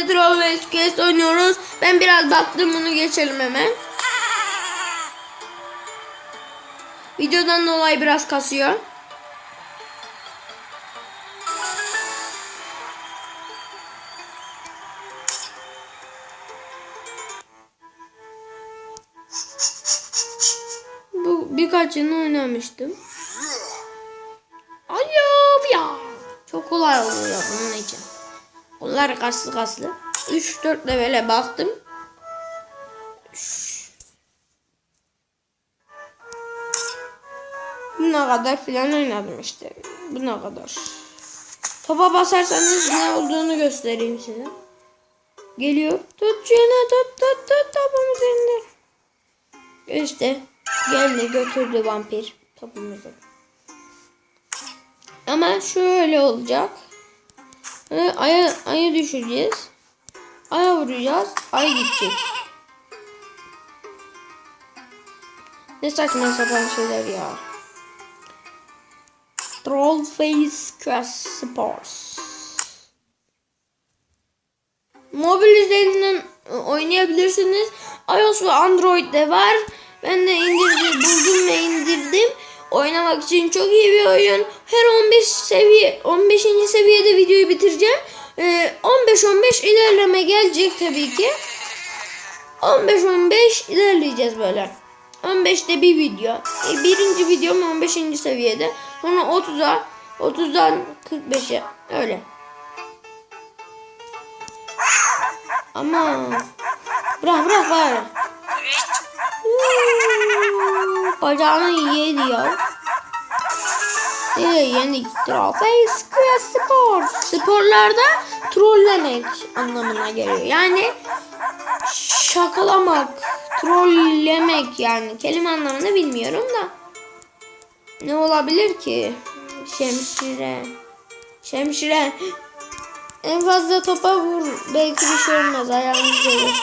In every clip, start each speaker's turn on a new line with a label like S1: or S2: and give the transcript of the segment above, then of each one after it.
S1: de Troll ve Quest oynuyoruz. Ben biraz baktım bunu geçelim hemen. Videodan dolayı biraz kasıyor. Bu birkaç yıl oynamıştım. Alo ya. Çok kolay oluyor bunun için. Onlar kaslı kaslı. 3-4 levele baktım. Buna kadar filan oynadım işte. Buna kadar. Topa basarsanız ne olduğunu göstereyim size. Geliyor. Tut şunu tut tut tut topumuzu indir. İşte geldi götürdü vampir topumuzu. Ama şöyle olacak. Ee, aya, aya düşüreceğiz. Aya vuracağız. Ay gidecek. Ne saçma sapan şeyler ya. Troll Face Quest Sports. Mobil üzerinden oynayabilirsiniz. iOS ve Android'de var. Ben de indirdim, buldum ve indirdim. Oynamak için çok iyi bir oyun. Her 15 seviye 15. seviyede videoyu bitireceğim. Ee, 15-15 ilerleme gelecek tabii ki. 15-15 ilerleyeceğiz böyle. 15'te bir video. E, birinci videom 15. seviyede. Sonra 30'a 30'dan 45'e öyle. Ama bırak bırak bari. Bacağını yedi ya. Nereye yendik? Trollface Quest Spor. Sporlarda trollemek anlamına geliyor. Yani şakalamak, trollemek yani. Kelime anlamını bilmiyorum da. Ne olabilir ki? Şemşire. Şemşire. En fazla topa vur. Belki bir şey olmaz. Ayağımız gelir.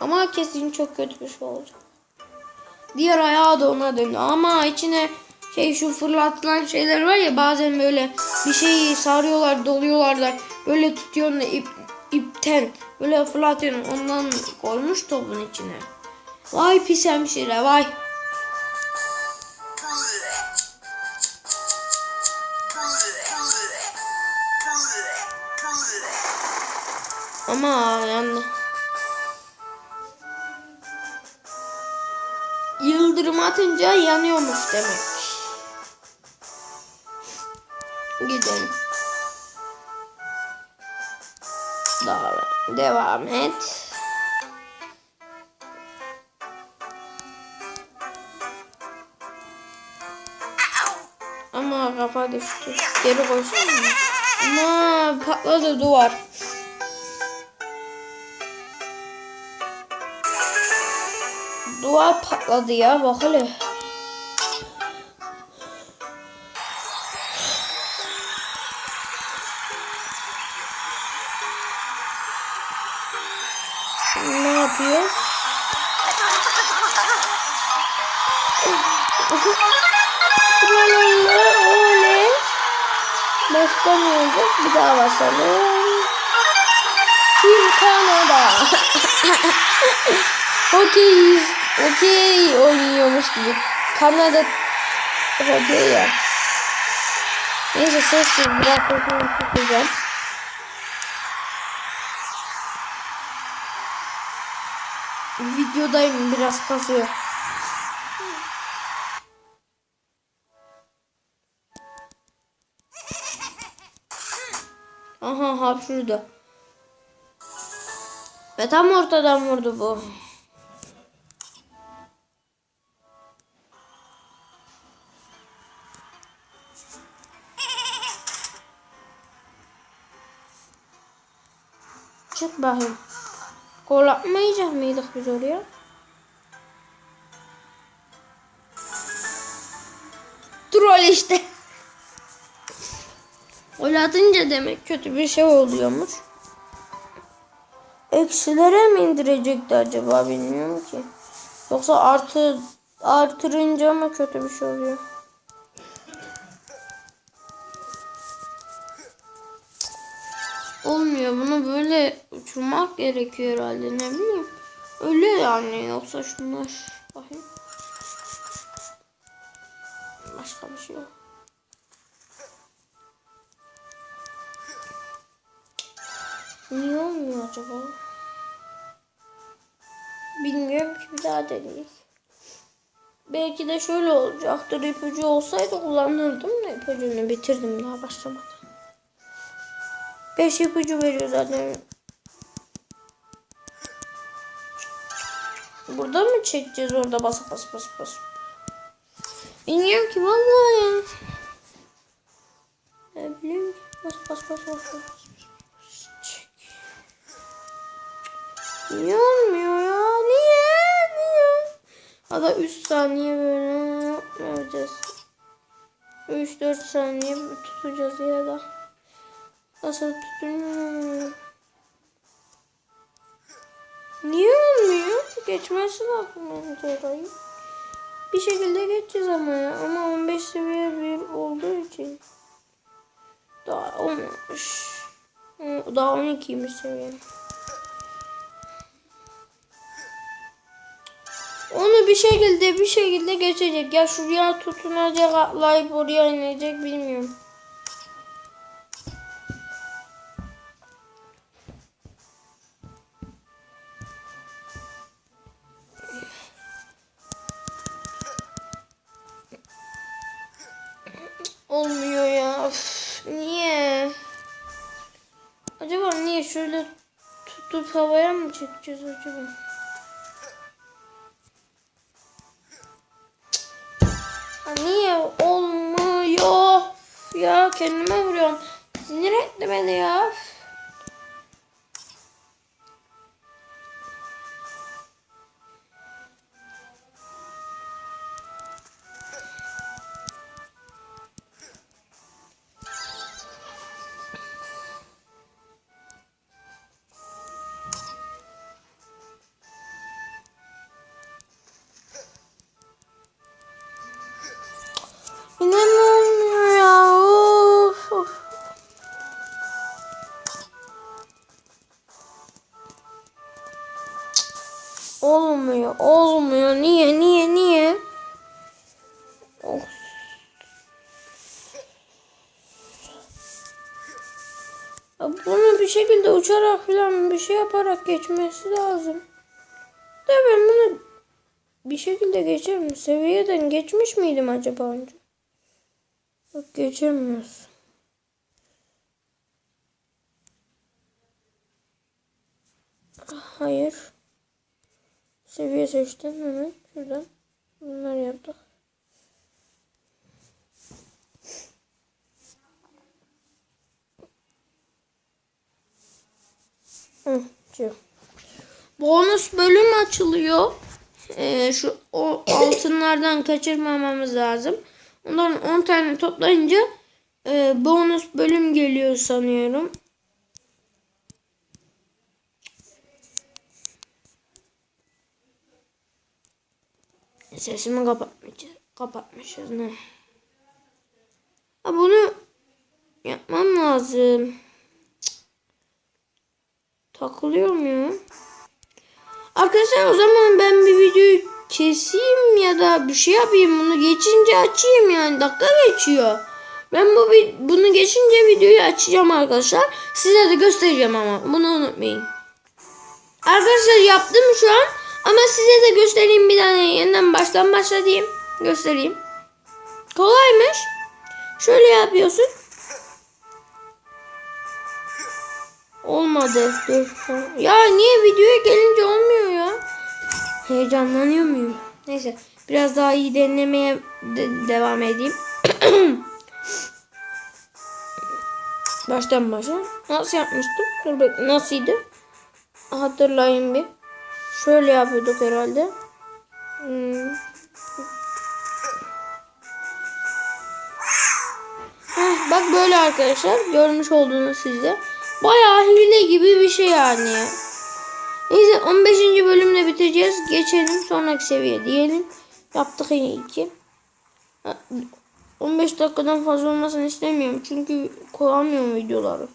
S1: Ama kesin çok kötü bir şey olacak. Diğer ayağı da ona döndü. Ama içine şey şu fırlatılan şeyler var ya bazen böyle bir şeyi sarıyorlar doluyorlar da böyle tutuyorsun da ip, ipten böyle fırlatıyorsun ondan koymuş topun içine. Vay pis hemşire vay. Ama yani yıldırım atınca yanıyormuş demek. Gidelim. Daha devam et. Ama kafa düştü. Geri koysana? Ama patladı duvar. Duvar patladı ya bak hele. Ne yapıyoruz? Tralala oley. Başka ne olacak? Bir daha basalım. Team Kanada. Hokey, hokey oynuyormuş gibi. Kanada hokey ya. Neyse sessiz biraz sesini tutacağım. Videodayım biraz kasıyor. Aha ha şurada. Ve tam ortadan vurdu bu. Çık bakayım. Gol atmayacak mıydık biz oraya? Troll işte. Gol atınca demek kötü bir şey oluyormuş. Eksilere mi indirecekti acaba bilmiyorum ki. Yoksa artı artırınca mı kötü bir şey oluyor? Olmuyor. Bunu böyle uçurmak gerekiyor herhalde ne bileyim. Öyle yani yoksa şunlar bakayım. Başka bir şey yok. Niye olmuyor acaba? Bilmiyorum ki bir daha deneyeyim. Belki de şöyle olacaktır. İpucu olsaydı kullanırdım da ipucunu bitirdim daha başlamadan. 5 ipucu veriyor zaten. Burada mı çekeceğiz orada bas bas bas bas. Bilmiyorum ki vallahi ya. Ne bileyim ki. Bas bas bas bas bas. Çek. Niye olmuyor ya? Niye? Niye? Hadi 3 saniye böyle yapmayacağız. 3-4 saniye tutacağız ya da. Nasıl tutunuyor? Niye olmuyor? Geçmesi lazım bence orayı. Bir şekilde geçeceğiz ama ya. Ama 15 seviye bir olduğu için. Daha olmamış. Daha 12'ymiş seviye. Onu bir şekilde bir şekilde geçecek. Ya şuraya tutunacak atlayıp oraya inecek bilmiyorum. Olmuyor ya. Üf, niye? Acaba niye şöyle tutup havaya mı çekeceğiz acaba? Ha, niye olmuyor? Ya kendime vuruyorum. Sinir etti beni ya. Bir şekilde uçarak falan bir şey yaparak geçmesi lazım. De ben bunu bir şekilde geçerim. Seviyeden geçmiş miydim acaba önce? Yok geçemiyoruz. Hayır. Seviye seçtim hemen şuradan. Bunları yaptık. Hı. Bonus bölüm açılıyor. Ee, şu o altınlardan kaçırmamamız lazım. Ondan 10 tane toplayınca e, bonus bölüm geliyor sanıyorum. Sesimi kapatmışız. Kapatmışız ne? Ha bunu yapmam lazım. Takılıyor mu ya? Arkadaşlar o zaman ben bir videoyu keseyim ya da bir şey yapayım bunu geçince açayım yani dakika geçiyor. Ben bu bunu geçince videoyu açacağım arkadaşlar. Size de göstereceğim ama bunu unutmayın. Arkadaşlar yaptım şu an ama size de göstereyim bir tane yeniden baştan başlatayım. Göstereyim. Kolaymış. Şöyle yapıyorsun. Olmadı. Dur. Ya niye videoya gelince olmuyor ya? Heyecanlanıyor muyum? Neyse. Biraz daha iyi denemeye de- devam edeyim. Baştan başa. Nasıl yapmıştım? Dur bak nasıldı? Hatırlayın bir. Şöyle yapıyorduk herhalde. Hmm. Bak böyle arkadaşlar. Görmüş olduğunuz sizde. Bayağı hile gibi bir şey yani. Neyse 15. bölümle bitireceğiz. Geçelim sonraki seviye diyelim. Yaptık iyi ki. 15 dakikadan fazla olmasını istemiyorum. Çünkü koyamıyorum videoları.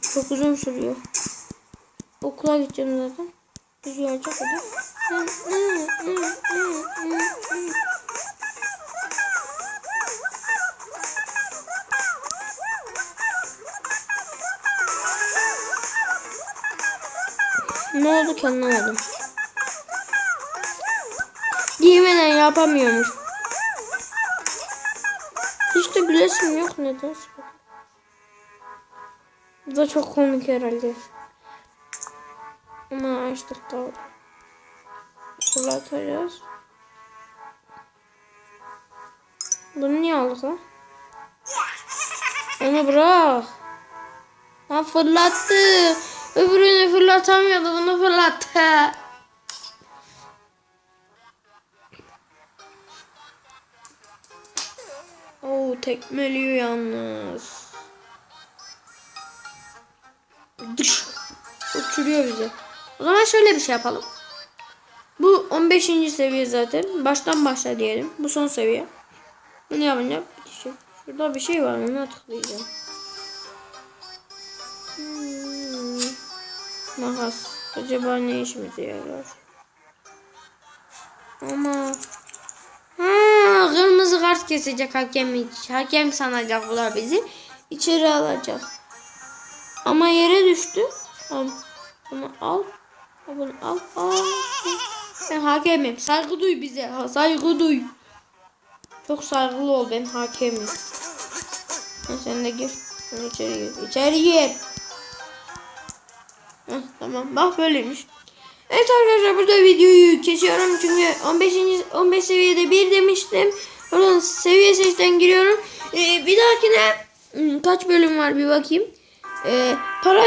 S1: çok uzun sürüyor. Okula gideceğim zaten. Biz gelecek hadi. Ne oldu ki anlamadım. Giymeden yapamıyormuş. Hiç de bilesim yok nedense. Bu da çok komik herhalde. Ama açtık da fırlatacağız. Bunu niye aldık lan? Onu bırak. Ha fırlattı. Öbürünü fırlatamıyordu. Bunu fırlattı. Oo tekmeliyor yalnız. Dış. Uçuruyor bizi. O zaman şöyle bir şey yapalım. Bu 15. seviye zaten. Baştan başla diyelim. Bu son seviye. Bunu yapınca bitecek. Şurada bir şey var. Ona tıklayacağım. Hmm. Makas. Acaba ne işimize yarar? Ama Ha, kırmızı kart kesecek hakem hiç. Hakem sanacak bunlar bizi. İçeri alacak. Ama yere düştü. Tamam. Bunu al. Bunu al. al. Ben hakemim. Saygı duy bize. Ha, saygı duy. Çok saygılı ol ben hakemim. Ha, sen de gir. Sen içeri gir. İçeri gir. Tamam. Bak böyleymiş. Evet arkadaşlar burada videoyu kesiyorum çünkü 15. 15 seviyede 1 demiştim. Oradan seviye seçten giriyorum. Ee, bir dahakine hmm, kaç bölüm var bir bakayım. Ee, para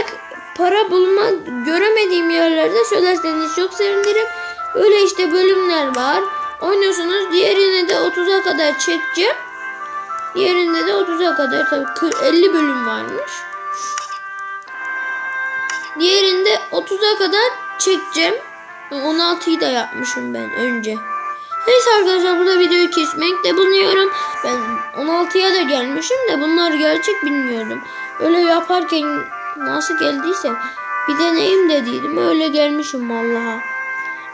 S1: para bulma göremediğim yerlerde söylerseniz çok sevinirim. Öyle işte bölümler var. Oynuyorsunuz. Diğerini de 30'a kadar çekeceğim. Diğerinde de 30'a kadar tabii 40 50 bölüm varmış. Diğerinde 30'a kadar çekeceğim. 16'yı da yapmışım ben önce. Neyse arkadaşlar burada videoyu kesmekte bulunuyorum. Ben 16'ya da gelmişim de bunlar gerçek bilmiyorum. Öyle yaparken nasıl geldiyse bir deneyim dediydim. Öyle gelmişim vallaha.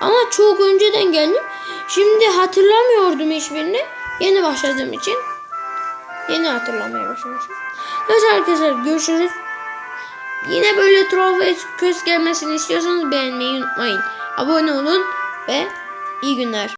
S1: Ama çok önceden geldim. Şimdi hatırlamıyordum hiçbirini. Yeni başladığım için. Yeni hatırlamaya başlamışım. Neyse arkadaşlar görüşürüz. Yine böyle troll köz gelmesini istiyorsanız beğenmeyi unutmayın. Abone olun ve iyi günler.